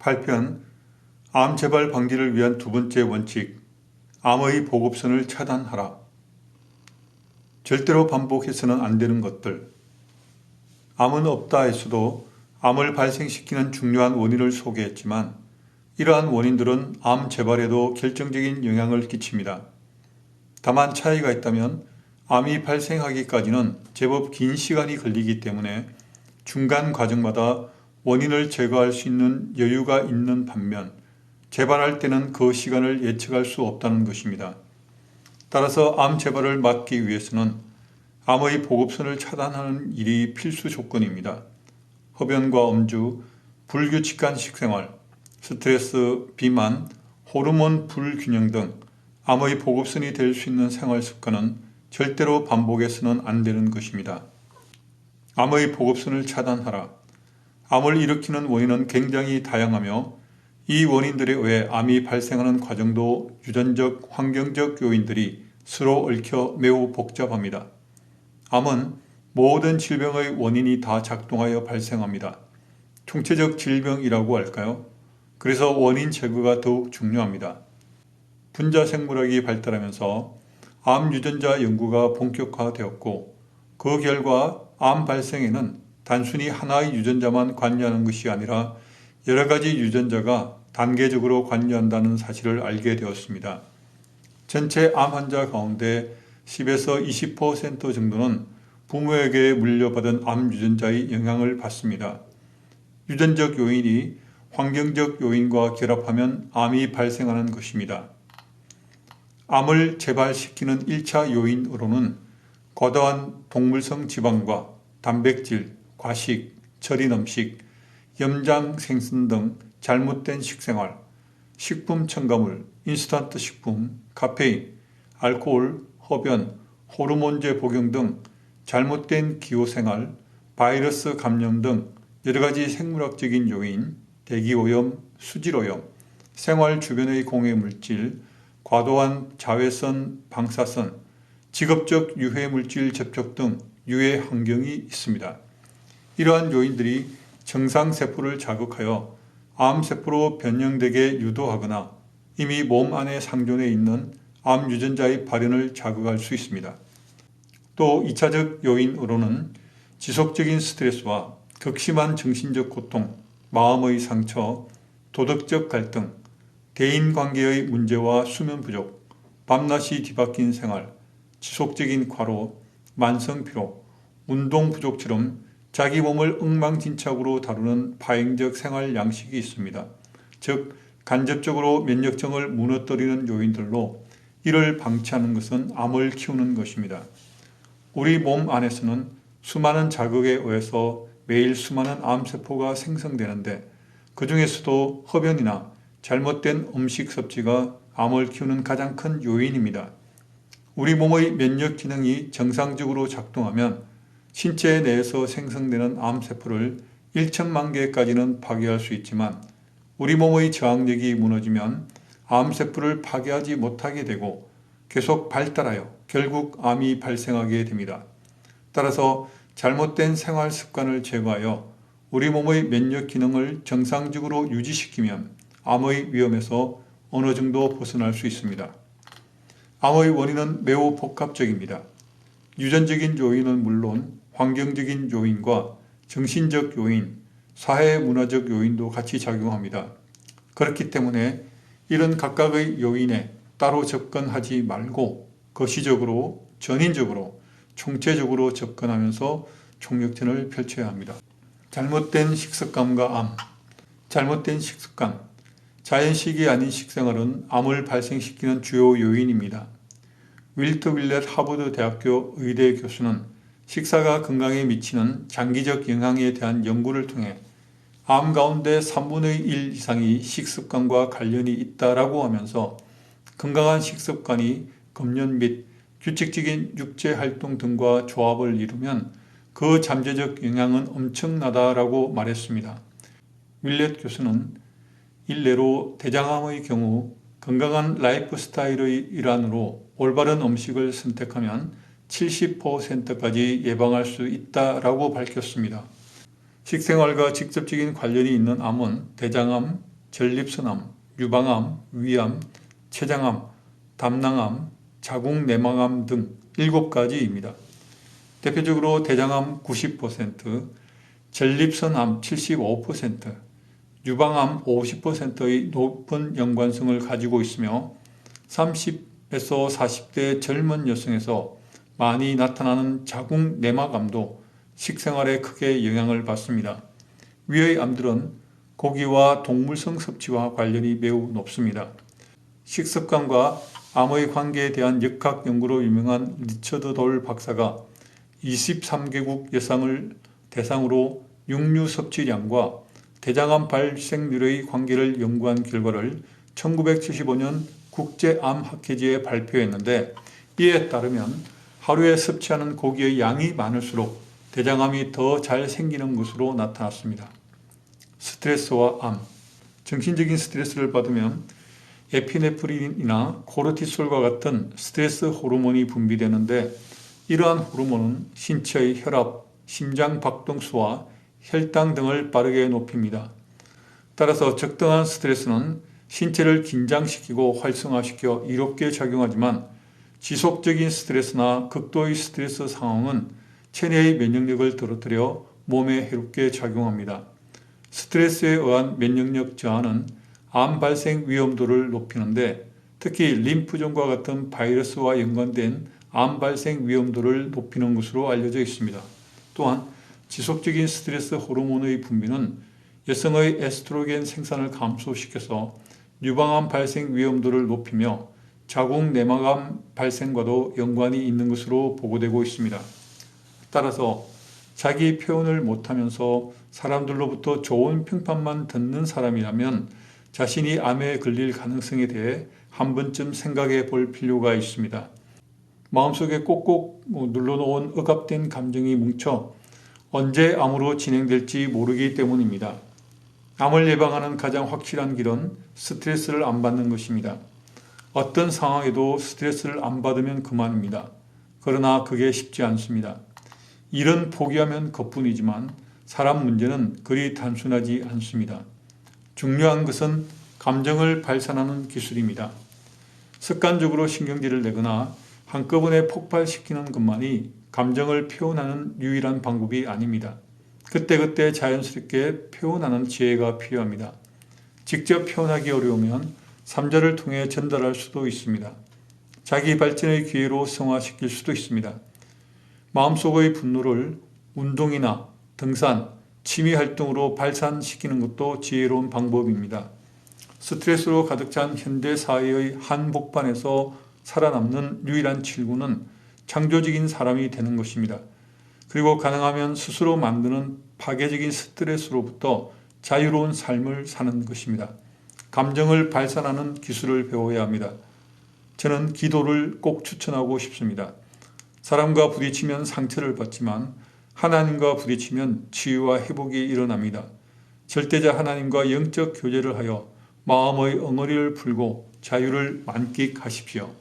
8편 암 재발 방지를 위한 두 번째 원칙 암의 보급선을 차단하라. 절대로 반복해서는 안 되는 것들. 암은 없다 했어도 암을 발생시키는 중요한 원인을 소개했지만 이러한 원인들은 암 재발에도 결정적인 영향을 끼칩니다. 다만 차이가 있다면 암이 발생하기까지는 제법 긴 시간이 걸리기 때문에 중간 과정마다 원인을 제거할 수 있는 여유가 있는 반면 재발할 때는 그 시간을 예측할 수 없다는 것입니다. 따라서 암 재발을 막기 위해서는 암의 보급선을 차단하는 일이 필수 조건입니다. 흡연과 음주, 불규칙한 식생활, 스트레스, 비만, 호르몬 불균형 등 암의 보급선이 될 수 있는 생활 습관은 절대로 반복해서는 안 되는 것입니다. 암의 보급선을 차단하라. 암을 일으키는 원인은 굉장히 다양하며 이 원인들에 의해 암이 발생하는 과정도 유전적, 환경적 요인들이 서로 얽혀 매우 복잡합니다. 암은 모든 질병의 원인이 다 작동하여 발생합니다. 총체적 질병이라고 할까요? 그래서 원인 제거가 더욱 중요합니다. 분자 생물학이 발달하면서 암 유전자 연구가 본격화되었고 그 결과 암 발생에는 단순히 하나의 유전자만 관여하는 것이 아니라 여러 가지 유전자가 단계적으로 관여한다는 사실을 알게 되었습니다. 전체 암 환자 가운데 10에서 20% 정도는 부모에게 물려받은 암 유전자의 영향을 받습니다. 유전적 요인이 환경적 요인과 결합하면 암이 발생하는 것입니다. 암을 재발시키는 1차 요인으로는 과다한 동물성 지방과 단백질, 과식, 절인 음식, 염장 생선 등 잘못된 식생활, 식품 첨가물, 인스턴트 식품, 카페인, 알코올, 흡연, 호르몬제 복용 등 잘못된 기호 생활, 바이러스 감염 등 여러 가지 생물학적인 요인, 대기 오염, 수질 오염, 생활 주변의 공해 물질, 과도한 자외선, 방사선, 직업적 유해 물질 접촉 등 유해 환경이 있습니다. 이러한 요인들이 정상세포를 자극하여 암세포로 변형되게 유도하거나 이미 몸 안에 상존해 있는 암 유전자의 발현을 자극할 수 있습니다. 또 2차적 요인으로는 지속적인 스트레스와 극심한 정신적 고통, 마음의 상처, 도덕적 갈등, 대인관계의 문제와 수면 부족, 밤낮이 뒤바뀐 생활, 지속적인 과로, 만성 피로, 운동 부족처럼 자기 몸을 엉망진창으로 다루는 파행적 생활 양식이 있습니다. 즉 간접적으로 면역성을 무너뜨리는 요인들로 이를 방치하는 것은 암을 키우는 것입니다. 우리 몸 안에서는 수많은 자극에 의해서 매일 수많은 암세포가 생성되는데 그 중에서도 흡연이나 잘못된 음식 섭취가 암을 키우는 가장 큰 요인입니다. 우리 몸의 면역 기능이 정상적으로 작동하면 신체 내에서 생성되는 암세포를 1천만 개까지는 파괴할 수 있지만 우리 몸의 저항력이 무너지면 암세포를 파괴하지 못하게 되고 계속 발달하여 결국 암이 발생하게 됩니다. 따라서 잘못된 생활 습관을 제거하여 우리 몸의 면역 기능을 정상적으로 유지시키면 암의 위험에서 어느 정도 벗어날 수 있습니다. 암의 원인은 매우 복합적입니다. 유전적인 요인은 물론 환경적인 요인과 정신적 요인, 사회 문화적 요인도 같이 작용합니다. 그렇기 때문에 이런 각각의 요인에 따로 접근하지 말고 거시적으로, 전인적으로, 총체적으로 접근하면서 총력전을 펼쳐야 합니다. 잘못된 식습관과 암 잘못된 식습관 자연식이 아닌 식생활은 암을 발생시키는 주요 요인입니다. 윌트 윌렛 하버드 대학교 의대 교수는 식사가 건강에 미치는 장기적 영향에 대한 연구를 통해 암 가운데 3분의 1 이상이 식습관과 관련이 있다라고 하면서 건강한 식습관이 금연 및 규칙적인 육체 활동 등과 조합을 이루면 그 잠재적 영향은 엄청나다라고 말했습니다. 윌렛 교수는 일례로 대장암의 경우 건강한 라이프 스타일의 일환으로 올바른 음식을 선택하면 70%까지 예방할 수 있다라고 밝혔습니다. 식생활과 직접적인 관련이 있는 암은 대장암, 전립선암, 유방암, 위암, 췌장암, 담낭암, 자궁 내막암 등 7가지입니다. 대표적으로 대장암 90%, 전립선암 75%, 유방암 50%의 높은 연관성을 가지고 있으며 30에서 40대 젊은 여성에서 많이 나타나는 자궁 내막암도 식생활에 크게 영향을 받습니다. 위의 암들은 고기와 동물성 섭취와 관련이 매우 높습니다. 식습관과 암의 관계에 대한 역학 연구로 유명한 리처드 돌 박사가 23개국 여성을 대상으로 육류 섭취량과 대장암 발생률의 관계를 연구한 결과를 1975년 국제암학회지에 발표했는데 이에 따르면 하루에 섭취하는 고기의 양이 많을수록 대장암이 더 잘 생기는 것으로 나타났습니다. 스트레스와 암, 정신적인 스트레스를 받으면 에피네프린이나 코르티솔과 같은 스트레스 호르몬이 분비되는데 이러한 호르몬은 신체의 혈압, 심장 박동수와 혈당 등을 빠르게 높입니다. 따라서 적당한 스트레스는 신체를 긴장시키고 활성화시켜 이롭게 작용하지만 지속적인 스트레스나 극도의 스트레스 상황은 체내의 면역력을 떨어뜨려 몸에 해롭게 작용합니다. 스트레스에 의한 면역력 저하는 암 발생 위험도를 높이는데 특히 림프종과 같은 바이러스와 연관된 암 발생 위험도를 높이는 것으로 알려져 있습니다. 또한 지속적인 스트레스 호르몬의 분비는 여성의 에스트로겐 생산을 감소시켜서 유방암 발생 위험도를 높이며 자궁 내막암 발생과도 연관이 있는 것으로 보고되고 있습니다. 따라서 자기 표현을 못하면서 사람들로부터 좋은 평판만 듣는 사람이라면 자신이 암에 걸릴 가능성에 대해 한 번쯤 생각해 볼 필요가 있습니다. 마음속에 꼭꼭 눌러놓은 억압된 감정이 뭉쳐 언제 암으로 진행될지 모르기 때문입니다. 암을 예방하는 가장 확실한 길은 스트레스를 안 받는 것입니다. 어떤 상황에도 스트레스를 안 받으면 그만입니다. 그러나 그게 쉽지 않습니다. 일은 포기하면 그뿐이지만 사람 문제는 그리 단순하지 않습니다. 중요한 것은 감정을 발산하는 기술입니다. 습관적으로 신경질을 내거나 한꺼번에 폭발시키는 것만이 감정을 표현하는 유일한 방법이 아닙니다. 그때그때 자연스럽게 표현하는 지혜가 필요합니다. 직접 표현하기 어려우면 삼자를 통해 전달할 수도 있습니다. 자기 발전의 기회로 성화시킬 수도 있습니다. 마음속의 분노를 운동이나 등산, 취미 활동으로 발산시키는 것도 지혜로운 방법입니다. 스트레스로 가득 찬 현대 사회의 한복판에서 살아남는 유일한 칠구는 창조적인 사람이 되는 것입니다. 그리고 가능하면 스스로 만드는 파괴적인 스트레스로부터 자유로운 삶을 사는 것입니다. 감정을 발산하는 기술을 배워야 합니다. 저는 기도를 꼭 추천하고 싶습니다. 사람과 부딪히면 상처를 받지만 하나님과 부딪히면 치유와 회복이 일어납니다. 절대자 하나님과 영적 교제를 하여 마음의 엉어리를 풀고 자유를 만끽하십시오.